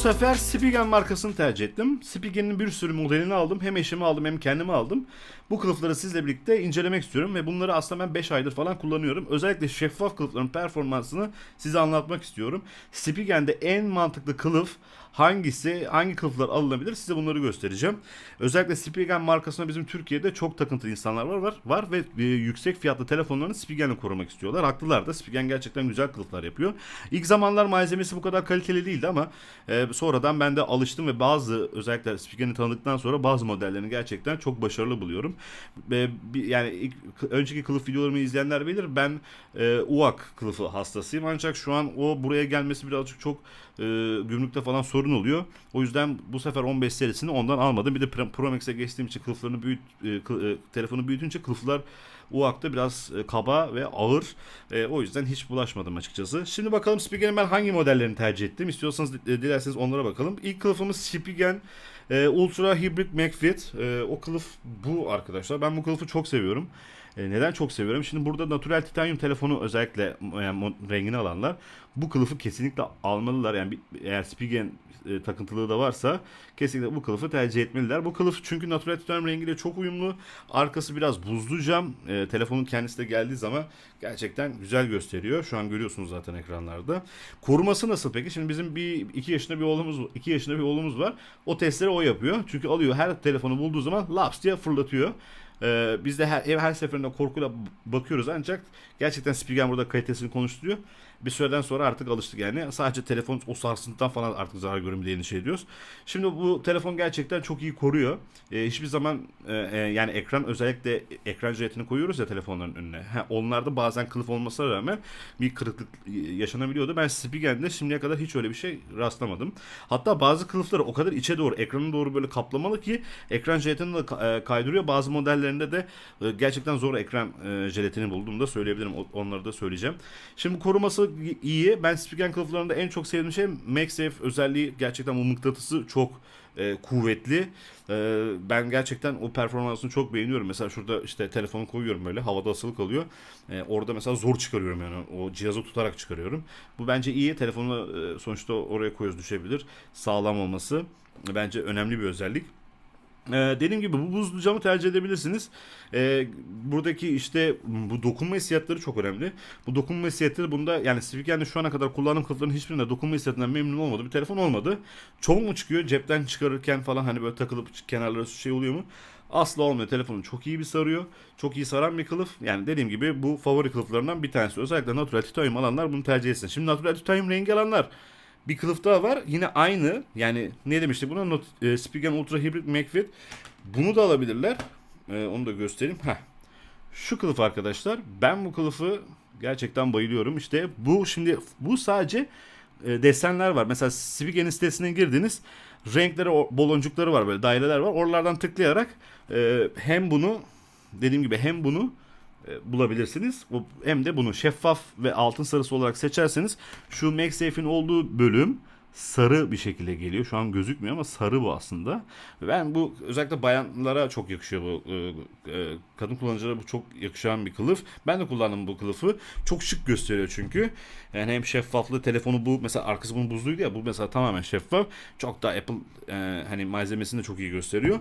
sefer Spigen markasını tercih ettim. Spigen'in bir sürü modelini aldım. Hem eşimi aldım hem kendimi aldım. Bu kılıfları sizle birlikte incelemek istiyorum ve bunları aslında ben 5 aydır falan kullanıyorum. Özellikle şeffaf kılıfların performansını size anlatmak istiyorum. Spigen'de en mantıklı kılıf hangisi, hangi kılıflar alınabilir size bunları göstereceğim. Özellikle Spigen markasına bizim Türkiye'de çok takıntılı insanlar var var, var ve e, yüksek fiyatlı telefonlarını Spigen'le korumak istiyorlar. Haklılar da Spigen gerçekten güzel kılıflar yapıyor. İlk zamanlar malzemesi bu kadar kaliteli değildi ama e, sonradan ben de alıştım ve bazı özellikle Spigen'i tanıdıktan sonra bazı modellerini gerçekten çok başarılı buluyorum. E, bir- yani ilk, önceki kılıf videolarımı izleyenler bilir ben e, UAK kılıfı hastasıyım ancak şu an o buraya gelmesi birazcık çok e, gümrükte falan sorun oluyor. O yüzden bu sefer 15 serisini ondan almadım. Bir de Pro Max'e geçtiğim için kılıflarını büyüt, e, kı- e, telefonu büyütünce kılıflar UAK'ta biraz e, kaba ve ağır. E, o yüzden hiç bulaşmadım açıkçası. Şimdi bakalım Spigen'in ben hangi modellerini tercih ettim. İstiyorsanız dilerseniz onlara bakalım. İlk kılıfımız Spigen e, Ultra Hybrid McFit. E, o kılıf bu arkadaşlar. Ben bu kılıfı çok seviyorum. E, neden çok seviyorum? Şimdi burada natural titanyum telefonu özellikle yani mo- rengini alanlar bu kılıfı kesinlikle almalılar. Yani bir- eğer Spigen e, takıntılığı da varsa kesinlikle bu kılıfı tercih etmeliler. Bu kılıf çünkü natural titanyum rengiyle çok uyumlu. Arkası biraz buzlu cam. E, telefonun kendisi de geldiği zaman gerçekten güzel gösteriyor. Şu an görüyorsunuz zaten ekranlarda. Koruması nasıl peki? Şimdi bizim bir iki yaşında bir oğlumuz iki yaşında bir oğlumuz var. O testleri o yapıyor. Çünkü alıyor her telefonu bulduğu zaman laps diye fırlatıyor. Ee, biz de her, her seferinde korkuyla bakıyoruz ancak gerçekten Spigen burada kalitesini konuşturuyor. Bir süreden sonra artık alıştık yani. Sadece telefon o sarsıntıdan falan artık zarar görür mü diye endişe ediyoruz. Şimdi bu telefon gerçekten çok iyi koruyor. Ee, hiçbir zaman e, e, yani ekran özellikle ekran jiletini koyuyoruz ya telefonların önüne. Ha, onlarda bazen kılıf olmasına rağmen bir kırıklık e, yaşanabiliyordu. Ben Spigen'de şimdiye kadar hiç öyle bir şey rastlamadım. Hatta bazı kılıfları o kadar içe doğru, ekrana doğru böyle kaplamalı ki ekran jelatini de e, kaydırıyor. Bazı modellerinde de e, gerçekten zor ekran e, jelatini bulduğumda söyleyebilirim. Onları da söyleyeceğim. Şimdi koruması iyi. Ben Spigen kılıflarında en çok sevdiğim şey MagSafe özelliği. Gerçekten bu mıknatısı çok e, kuvvetli. E, ben gerçekten o performansını çok beğeniyorum. Mesela şurada işte telefonu koyuyorum böyle havada asılı kalıyor. E, orada mesela zor çıkarıyorum yani o cihazı tutarak çıkarıyorum. Bu bence iyi. Telefonu e, sonuçta oraya koyuyoruz düşebilir. Sağlam olması bence önemli bir özellik. Ee, dediğim gibi bu buzlu camı tercih edebilirsiniz. Ee, buradaki işte bu dokunma hissiyatları çok önemli. Bu dokunma hissiyatları bunda yani Spigen'de şu ana kadar kullandığım kılıfların hiçbirinde dokunma hissiyatından memnun olmadı. Bir telefon olmadı. Çoğu mu çıkıyor cepten çıkarırken falan hani böyle takılıp kenarlara şey oluyor mu? Asla olmuyor. Telefonu çok iyi bir sarıyor. Çok iyi saran bir kılıf. Yani dediğim gibi bu favori kılıflarından bir tanesi. Özellikle natural titanium alanlar bunu tercih etsin. Şimdi natural titanium rengi alanlar bir kılıf daha var. Yine aynı. Yani ne demiştik buna? Not, e, Spigen Ultra Hybrid McFit. Bunu da alabilirler. E, onu da göstereyim. Heh. Şu kılıf arkadaşlar. Ben bu kılıfı gerçekten bayılıyorum. İşte bu şimdi bu sadece e, desenler var. Mesela Spigen'in sitesine girdiniz. Renkleri, baloncukları var böyle daireler var. Oralardan tıklayarak e, hem bunu dediğim gibi hem bunu bulabilirsiniz. O- Hem de bunu şeffaf ve altın sarısı olarak seçerseniz şu MagSafe'in olduğu bölüm sarı bir şekilde geliyor. Şu an gözükmüyor ama sarı bu aslında. Ben bu özellikle bayanlara çok yakışıyor bu. e, e, Kadın kullanıcılara bu çok yakışan bir kılıf. Ben de kullandım bu kılıfı. Çok şık gösteriyor çünkü. Yani hem şeffaflığı telefonu bu mesela arkası bunun buzluydu ya bu mesela tamamen şeffaf. Çok da Apple e, hani malzemesini de çok iyi gösteriyor.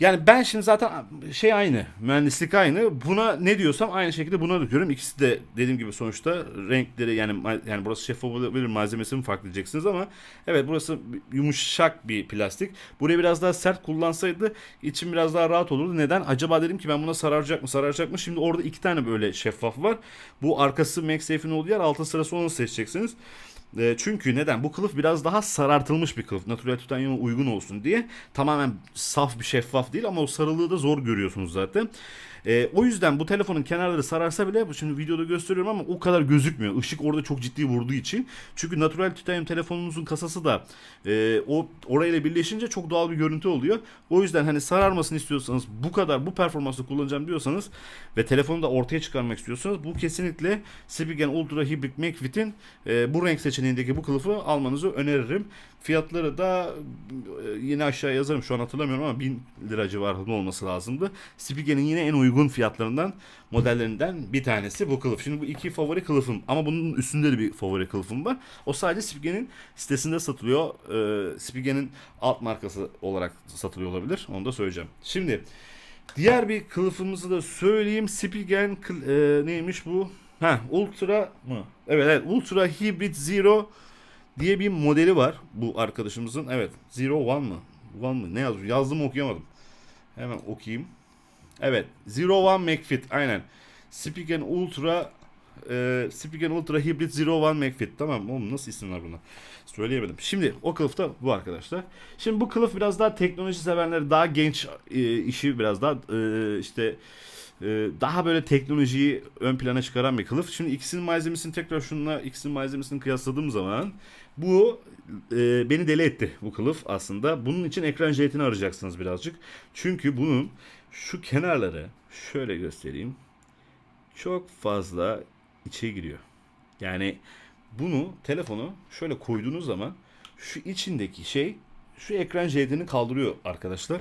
Yani ben şimdi zaten şey aynı, mühendislik aynı. Buna ne diyorsam aynı şekilde buna döküyorum. İkisi de dediğim gibi sonuçta renkleri yani yani burası şeffaf olabilir malzemesi mi farklı diyeceksiniz ama evet burası yumuşak bir plastik. Burayı biraz daha sert kullansaydı içim biraz daha rahat olurdu. Neden? Acaba dedim ki ben buna sararacak mı sararacak mı? Şimdi orada iki tane böyle şeffaf var. Bu arkası MagSafe'in olduğu yer altın sırası onu seçeceksiniz. E, çünkü neden? Bu kılıf biraz daha sarartılmış bir kılıf. Natural titanyuma uygun olsun diye. Tamamen saf bir şeffaf değil ama o sarılığı da zor görüyorsunuz zaten. E, o yüzden bu telefonun kenarları sararsa bile şimdi videoda gösteriyorum ama o kadar gözükmüyor. Işık orada çok ciddi vurduğu için. Çünkü natural titanyum telefonunuzun kasası da e, o orayla birleşince çok doğal bir görüntü oluyor. O yüzden hani sararmasını istiyorsanız bu kadar bu performansla kullanacağım diyorsanız ve telefonu da ortaya çıkarmak istiyorsanız bu kesinlikle Spigen Ultra Hybrid MagFit'in e, bu renk seçeneği seçeneğindeki bu kılıfı almanızı öneririm. Fiyatları da e, yine aşağı yazarım şu an hatırlamıyorum ama 1000 lira civarında olması lazımdı. Spigen'in yine en uygun fiyatlarından modellerinden bir tanesi bu kılıf. Şimdi bu iki favori kılıfım ama bunun üstünde de bir favori kılıfım var. O sadece Spigen'in sitesinde satılıyor. Ee, Spigen'in alt markası olarak satılıyor olabilir. Onu da söyleyeceğim. Şimdi diğer bir kılıfımızı da söyleyeyim. Spigen e, neymiş bu? Ha, Ultra mı? Evet, evet. Ultra Hybrid Zero diye bir modeli var bu arkadaşımızın. Evet. Zero One mı? One mı? Ne yazmış? Yazdım okuyamadım. Hemen okuyayım. Evet. Zero One McFit. Aynen. Spigen Ultra e, Spigen Ultra Hybrid Zero One McFit. Tamam? Oğlum nasıl isimler bunlar? Söyleyemedim. Şimdi o kılıf da bu arkadaşlar. Şimdi bu kılıf biraz daha teknoloji sevenleri daha genç e, işi biraz daha e, işte daha böyle teknolojiyi ön plana çıkaran bir kılıf. Şimdi ikisinin malzemesini tekrar şununla ikisinin malzemesini kıyasladığım zaman bu e, beni deli etti bu kılıf aslında. Bunun için ekran jetini arayacaksınız birazcık. Çünkü bunun şu kenarları şöyle göstereyim. Çok fazla içe giriyor. Yani bunu telefonu şöyle koyduğunuz zaman şu içindeki şey şu ekran jetini kaldırıyor arkadaşlar.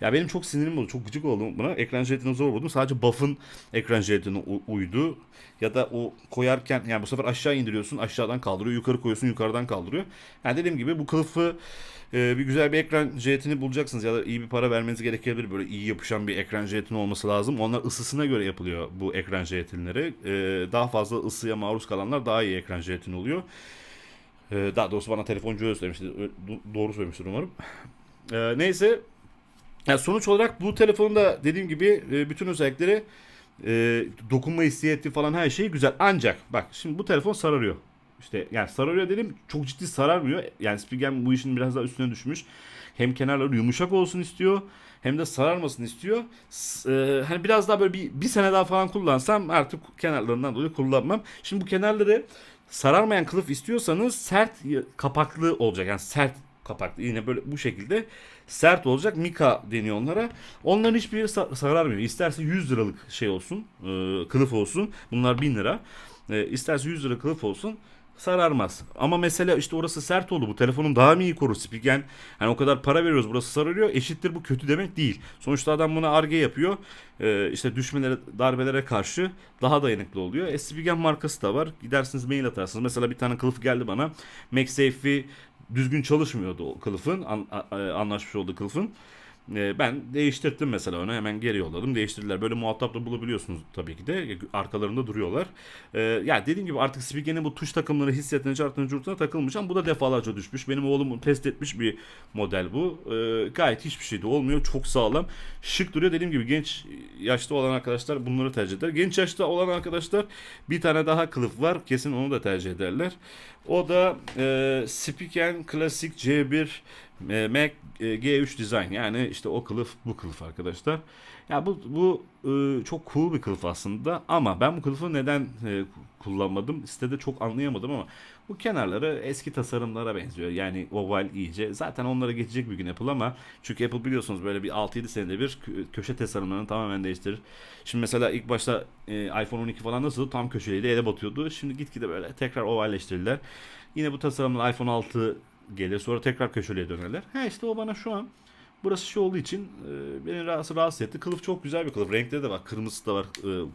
Ya benim çok sinirim oldu. Çok gıcık oldum buna. Ekran jetini zor buldum. Sadece buff'ın ekran u- uydu. Ya da o koyarken yani bu sefer aşağı indiriyorsun. Aşağıdan kaldırıyor. Yukarı koyuyorsun. Yukarıdan kaldırıyor. Yani dediğim gibi bu kılıfı e, bir güzel bir ekran jetini bulacaksınız ya da iyi bir para vermeniz gerekebilir. Böyle iyi yapışan bir ekran jetini olması lazım. Onlar ısısına göre yapılıyor bu ekran jetinleri. E, daha fazla ısıya maruz kalanlar daha iyi ekran jetini oluyor. Ee, daha doğrusu bana telefoncu öyle söylemişti. Doğru söylemiştir umarım. Ee, neyse. Yani sonuç olarak bu telefonun da dediğim gibi e, bütün özellikleri e, dokunma hissiyeti falan her şey güzel. Ancak bak şimdi bu telefon sararıyor. İşte yani sararıyor dedim çok ciddi sararmıyor. Yani Spigen bu işin biraz daha üstüne düşmüş. Hem kenarları yumuşak olsun istiyor hem de sararmasın istiyor. S- e, hani biraz daha böyle bir, bir sene daha falan kullansam artık kenarlarından dolayı kullanmam. Şimdi bu kenarları sararmayan kılıf istiyorsanız sert kapaklı olacak. Yani sert kapaklı yine böyle bu şekilde sert olacak. Mika deniyor onlara. Onların hiçbiri sa- sararmıyor. İsterse 100 liralık şey olsun, e, kılıf olsun. Bunlar 1000 lira. E, isterse 100 lira kılıf olsun sararmaz. Ama mesela işte orası sert oldu. Bu telefonun daha mı iyi korur? Spigen hani o kadar para veriyoruz burası sararıyor. Eşittir bu kötü demek değil. Sonuçta adam buna arge yapıyor. Ee, işte düşmelere, darbelere karşı daha dayanıklı oluyor. E, Spigen markası da var. Gidersiniz mail atarsınız. Mesela bir tane kılıf geldi bana. MagSafe'i düzgün çalışmıyordu o kılıfın. An, a- anlaşmış olduğu kılıfın. Ee, ben değiştirdim mesela onu hemen geri yolladım değiştirdiler. Böyle muhatap da bulabiliyorsunuz tabii ki de arkalarında duruyorlar. Ee, yani dediğim gibi artık Spigen'in bu tuş takımları hissiyatına çarptığına curtuna takılmış ama bu da defalarca düşmüş. Benim oğlum test etmiş bir model bu. Ee, gayet hiçbir şey de olmuyor. Çok sağlam. Şık duruyor. Dediğim gibi genç yaşta olan arkadaşlar bunları tercih eder. Genç yaşta olan arkadaşlar bir tane daha kılıf var. Kesin onu da tercih ederler. O da e, Spigen Classic C1 e, Mac e, G3 Design yani işte o kılıf bu kılıf arkadaşlar. Ya bu bu e, çok cool bir kılıf aslında ama ben bu kılıfı neden e, kullanmadım sitede çok anlayamadım ama bu kenarları eski tasarımlara benziyor. Yani oval iyice. Zaten onlara geçecek bir gün Apple ama çünkü Apple biliyorsunuz böyle bir 6-7 senede bir kö- köşe tasarımlarını tamamen değiştirir. Şimdi mesela ilk başta e, iPhone 12 falan nasıl tam köşeliydi ele batıyordu. Şimdi gitgide böyle tekrar ovalleştirdiler. Yine bu tasarımlar iPhone 6 gelir sonra tekrar köşeliğe dönerler. Ha işte o bana şu an burası şey olduğu için e, beni rahatsız, rahatsız etti. Kılıf çok güzel bir kılıf. Renkleri de var. Kırmızısı da var. E,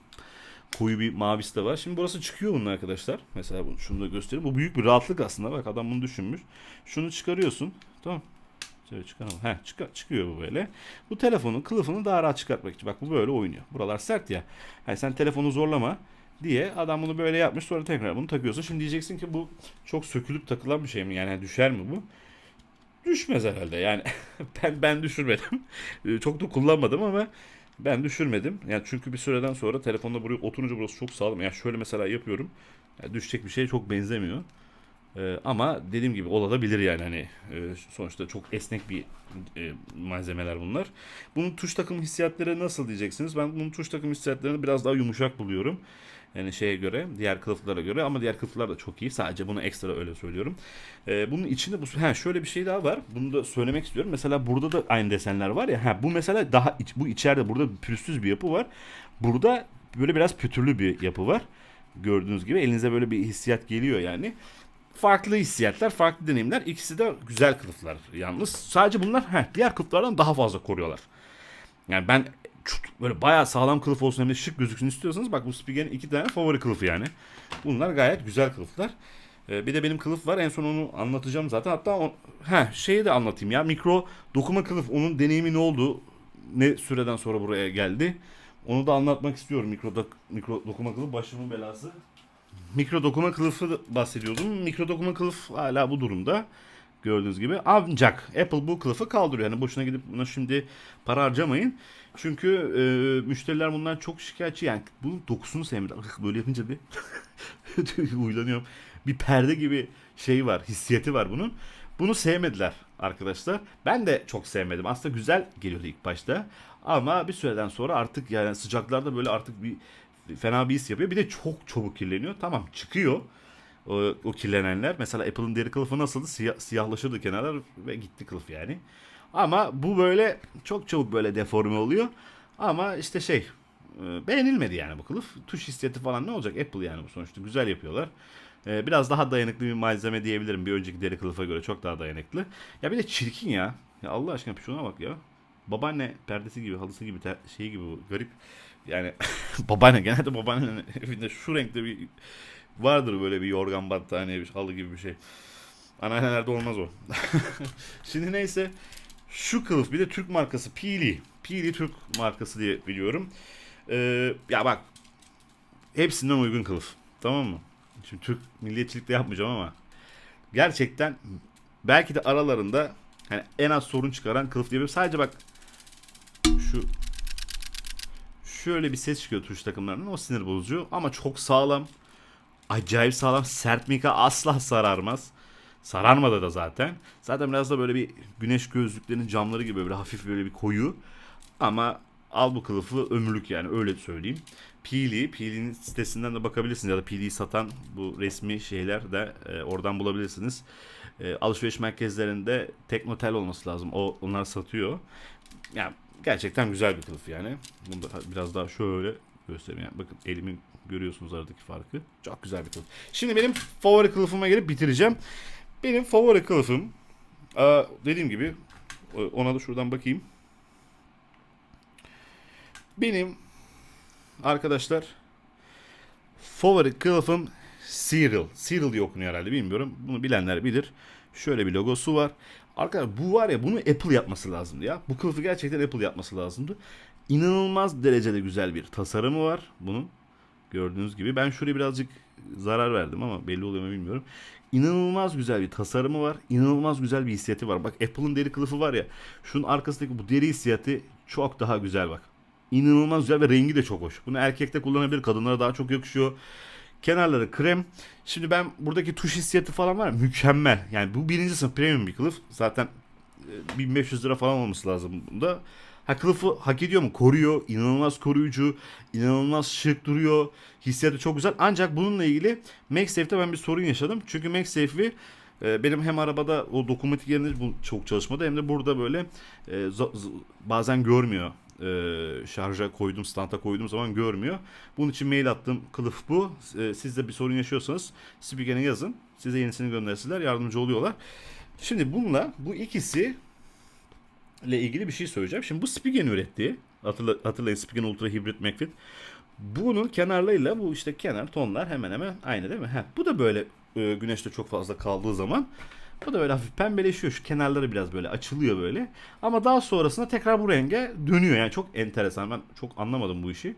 koyu bir mavisi de var. Şimdi burası çıkıyor bunun arkadaşlar. Mesela bunu, şunu da göstereyim. Bu büyük bir rahatlık aslında. Bak adam bunu düşünmüş. Şunu çıkarıyorsun. Tamam. Şöyle çıkaralım. Heh, çıkar, çıkıyor bu böyle. Bu telefonun kılıfını daha rahat çıkartmak için. Bak bu böyle oynuyor. Buralar sert ya. Yani sen telefonu zorlama diye adam bunu böyle yapmış sonra tekrar bunu takıyorsun. Şimdi diyeceksin ki bu çok sökülüp takılan bir şey mi? Yani düşer mi bu? Düşmez herhalde. Yani ben ben düşürmedim. Ee, çok da kullanmadım ama ben düşürmedim. Yani çünkü bir süreden sonra telefonda buraya oturunca burası çok sağlam. Yani şöyle mesela yapıyorum. Yani düşecek bir şeye çok benzemiyor. Ee, ama dediğim gibi olabilir yani hani e, sonuçta çok esnek bir e, malzemeler bunlar. Bunun tuş takım hissiyatları nasıl diyeceksiniz? Ben bunun tuş takım hissiyatlarını biraz daha yumuşak buluyorum. Yani şeye göre, diğer kılıflara göre ama diğer kılıflar da çok iyi. Sadece bunu ekstra öyle söylüyorum. Ee, bunun içinde bu ha şöyle bir şey daha var. Bunu da söylemek istiyorum. Mesela burada da aynı desenler var ya. Ha bu mesela daha iç, bu içeride burada pürüzsüz bir yapı var. Burada böyle biraz pütürlü bir yapı var. Gördüğünüz gibi elinize böyle bir hissiyat geliyor yani. farklı hissiyatlar, farklı deneyimler. İkisi de güzel kılıflar yalnız. Sadece bunlar heh, diğer kılıflardan daha fazla koruyorlar. Yani ben çok- böyle bayağı sağlam kılıf olsun hem de şık gözüksün istiyorsanız bak bu Spigen'in iki tane favori kılıfı yani. Bunlar gayet güzel kılıflar. Ee, bir de benim kılıf var. En son onu anlatacağım zaten. Hatta o, heh, şeyi de anlatayım ya. Mikro dokuma kılıf. Onun deneyimi ne oldu? Ne süreden sonra buraya geldi? Onu da anlatmak istiyorum. Mikro, dok- mikro dokuma kılıf başımın belası. Mikro dokuma kılıfı bahsediyordum. Mikro dokuma kılıf hala bu durumda. Gördüğünüz gibi. Ancak Apple bu kılıfı kaldırıyor. Yani boşuna gidip buna şimdi para harcamayın. Çünkü e, müşteriler bundan çok şikayetçi. Yani bunun dokusunu. Bak, Böyle yapınca bir uylanıyorum. Bir perde gibi şey var. Hissiyeti var bunun. Bunu sevmediler arkadaşlar. Ben de çok sevmedim. Aslında güzel geliyordu ilk başta. Ama bir süreden sonra artık yani sıcaklarda böyle artık bir fena bir his yapıyor. Bir de çok çabuk kirleniyor. Tamam çıkıyor o, o kirlenenler. Mesela Apple'ın deri kılıfı nasıldı? Siyah, siyahlaşırdı kenarlar ve gitti kılıf yani. Ama bu böyle çok çabuk böyle deforme oluyor. Ama işte şey e, beğenilmedi yani bu kılıf. Tuş hissiyatı falan ne olacak? Apple yani bu sonuçta güzel yapıyorlar. E, Biraz daha dayanıklı bir malzeme diyebilirim. Bir önceki deri kılıfa göre çok daha dayanıklı. Ya bir de çirkin ya. Ya Allah aşkına şuna bak ya. Babaanne perdesi gibi, halısı gibi, şey gibi bu garip. Yani babaanne genelde babaannenin evinde şu renkte bir vardır böyle bir yorgan battaniye bir halı gibi bir şey. Anneannelerde olmaz o. Şimdi neyse şu kılıf bir de Türk markası Pili. Pili Türk markası diye biliyorum. Ee, ya bak hepsinden uygun kılıf. Tamam mı? Şimdi Türk milliyetçilikte yapmayacağım ama gerçekten belki de aralarında hani en az sorun çıkaran kılıf diyebilirim. Sadece bak şu şöyle bir ses çıkıyor tuş takımlarının. O sinir bozucu ama çok sağlam. Acayip sağlam. Sert mika asla sararmaz. Sararmadı da zaten. Zaten biraz da böyle bir güneş gözlüklerinin camları gibi böyle hafif böyle bir koyu. Ama al bu kılıfı ömürlük yani öyle söyleyeyim. Pili, Pili'nin sitesinden de bakabilirsiniz ya da Pili'yi satan bu resmi şeyler de e, oradan bulabilirsiniz. E, alışveriş merkezlerinde Teknotel olması lazım. O onlar satıyor. Yani gerçekten güzel bir kılıf yani. Bunu da biraz daha şöyle göstereyim. Yani bakın elimin görüyorsunuz aradaki farkı. Çok güzel bir kılıf. Şimdi benim favori kılıfıma gelip bitireceğim. Benim favori kılıfım dediğim gibi ona da şuradan bakayım. Benim arkadaşlar favori kılıfım Cyril. Cyril diye okunuyor herhalde bilmiyorum. Bunu bilenler bilir. Şöyle bir logosu var. Arkadaşlar bu var ya bunu Apple yapması lazımdı ya. Bu kılıfı gerçekten Apple yapması lazımdı. İnanılmaz derecede güzel bir tasarımı var bunun. Gördüğünüz gibi. Ben şuraya birazcık zarar verdim ama belli oluyor mu bilmiyorum. İnanılmaz güzel bir tasarımı var. İnanılmaz güzel bir hissiyatı var. Bak Apple'ın deri kılıfı var ya. Şunun arkasındaki bu deri hissiyatı çok daha güzel bak. İnanılmaz güzel ve rengi de çok hoş. Bunu erkekte kullanabilir. Kadınlara daha çok yakışıyor. Kenarları krem. Şimdi ben buradaki tuş hissiyatı falan var ya, mükemmel. Yani bu birinci sınıf premium bir kılıf. Zaten e, 1500 lira falan olması lazım bunda. Ha kılıfı hak ediyor mu? Koruyor. İnanılmaz koruyucu. inanılmaz şık duruyor. Hissiyatı çok güzel. Ancak bununla ilgili MagSafe'de ben bir sorun yaşadım. Çünkü MagSafe'i e, benim hem arabada o dokunmatik yerinde bu çok çalışmadı hem de burada böyle e, bazen görmüyor. E, şarja koydum, standa koyduğum zaman görmüyor. Bunun için mail attım. Kılıf bu. E, siz de bir sorun yaşıyorsanız Spigen'e yazın. Size yenisini göndersinler. Yardımcı oluyorlar. Şimdi bununla bu ikisi ile ilgili bir şey söyleyeceğim. Şimdi bu Spigen ürettiği hatırla, hatırlayın Spigen Ultra Hybrid McFit. Bunun kenarlarıyla bu işte kenar tonlar hemen hemen aynı değil mi? Heh, bu da böyle e, güneşte çok fazla kaldığı zaman bu da böyle hafif pembeleşiyor. Şu kenarları biraz böyle açılıyor böyle. Ama daha sonrasında tekrar bu renge dönüyor. Yani çok enteresan. Ben çok anlamadım bu işi.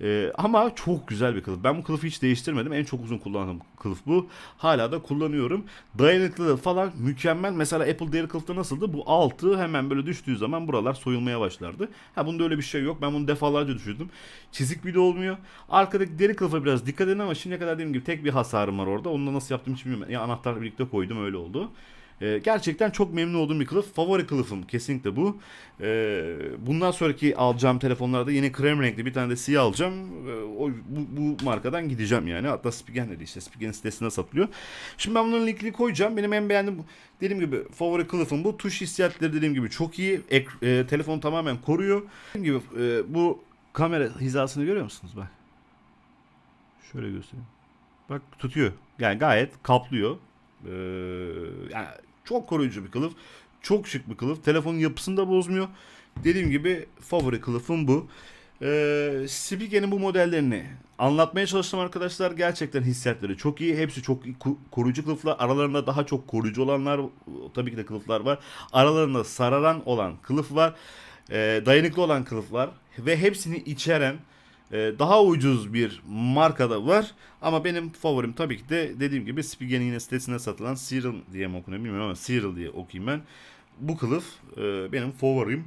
Ee, ama çok güzel bir kılıf. Ben bu kılıfı hiç değiştirmedim. En çok uzun kullandığım kılıf bu. Hala da kullanıyorum. Dayanıklılığı falan mükemmel. Mesela Apple deri kılıfta nasıldı? Bu altı hemen böyle düştüğü zaman buralar soyulmaya başlardı. Ha bunda öyle bir şey yok. Ben bunu defalarca düşürdüm. Çizik bile olmuyor. Arkadaki deri kılıfa biraz dikkat edin ama şimdiye kadar dediğim gibi tek bir hasarım var orada. Onu da nasıl yaptım hiç bilmiyorum. Ya anahtarla birlikte koydum öyle oldu. Ee, gerçekten çok memnun olduğum bir kılıf. Favori kılıfım kesinlikle bu. Ee, bundan sonraki alacağım telefonlarda yine krem renkli bir tane de siyah alacağım. Ee, o, bu, bu markadan gideceğim yani. Hatta Spigen dedi işte. Spigen sitesinde satılıyor. Şimdi ben bunun linkini koyacağım. Benim en beğendiğim dediğim gibi favori kılıfım bu. Tuş hissiyatları dediğim gibi çok iyi. Ek, e, telefonu tamamen koruyor. Dediğim gibi e, bu kamera hizasını görüyor musunuz? Bak. Şöyle göstereyim. Bak tutuyor. Yani gayet kaplıyor. Ee, yani çok koruyucu bir kılıf. Çok şık bir kılıf. Telefonun yapısını da bozmuyor. Dediğim gibi favori kılıfım bu. Ee, Spigen'in bu modellerini anlatmaya çalıştım arkadaşlar. Gerçekten hissiyatları çok iyi. Hepsi çok koruyucu kılıflar. Aralarında daha çok koruyucu olanlar tabii ki de kılıflar var. Aralarında sararan olan kılıf var. Ee, dayanıklı olan kılıf var. Ve hepsini içeren daha ucuz bir markada var. Ama benim favorim tabii ki de dediğim gibi Spigen'in yine sitesinde satılan Cyril diye mi okunuyor bilmiyorum ama Cyril diye okuyayım ben. Bu kılıf e, benim favorim.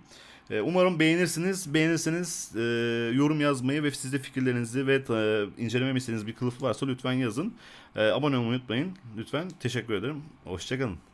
E, Umarım beğenirsiniz. Beğenirseniz e, yorum yazmayı ve siz de fikirlerinizi ve e, istediğiniz bir kılıf varsa lütfen yazın. Abone olmayı unutmayın. Lütfen. Teşekkür ederim. Hoşçakalın.